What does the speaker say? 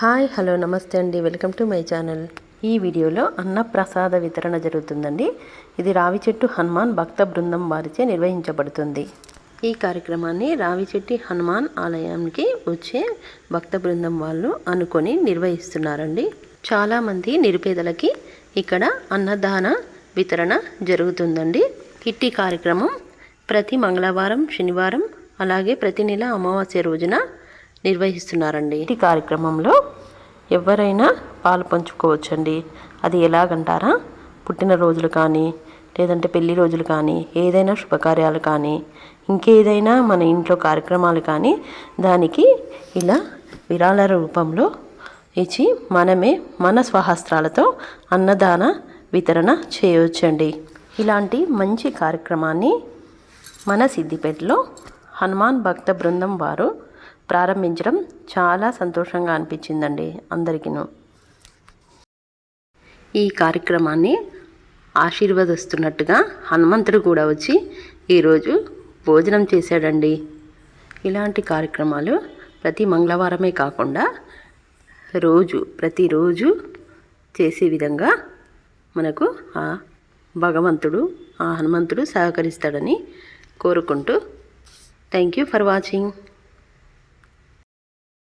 Hi hello నమస్తే అండి. Welcome to my channel. ఈ వీడియోలో అన్నప్రసాద వితరణ జరుగుతుందండి. ఇది రావి చెట్టు హనుమాన్ భక్త బృందం వారిచే నిర్వహించబడుతుంది. ఈ కార్యక్రమాన్ని రావిచెట్టి హనుమాన్ ఆలయానికి వచ్చే భక్త బృందం వాళ్ళు అనుకొని నిర్వహిస్తున్నారండి. చాలామంది నిరుపేదలకి ఇక్కడ అన్నదాన వితరణ జరుగుతుందండి. ఇట్టి కార్యక్రమం ప్రతి మంగళవారం శనివారం అలాగే ప్రతి నెల అమావాస్య రోజున నిర్వహిస్తున్నారండి. ఈ కార్యక్రమంలో ఎవరైనా పాలు పంచుకోవచ్చండి. అది ఎలాగంటారా? పుట్టినరోజులు కానీ లేదంటే పెళ్ళి రోజులు కానీ ఏదైనా శుభకార్యాలు కానీ ఇంకేదైనా మన ఇంట్లో కార్యక్రమాలు కానీ దానికి ఇలా విరాళ రూపంలో ఇచ్చి మనమే మన స్వహస్త్రాలతో అన్నదాన వితరణ చేయవచ్చండి. ఇలాంటి మంచి కార్యక్రమాన్ని మన సిద్దిపేటలో హనుమాన్ భక్త బృందం వారు ప్రారంభించడం చాలా సంతోషంగా అనిపించిందండి అందరికీను. ఈ కార్యక్రమాన్ని ఆశీర్వదిస్తున్నట్టుగా హనుమంతుడు కూడా వచ్చి ఈరోజు భోజనం చేశాడండి. ఇలాంటి కార్యక్రమాలు ప్రతి మంగళవారమే కాకుండా రోజు ప్రతిరోజు చేసే విధంగా మనకు ఆ భగవంతుడు ఆ హనుమంతుడు సహకరిస్తాడని కోరుకుంటూ థ్యాంక్ యూ ఫర్ వాచింగ్.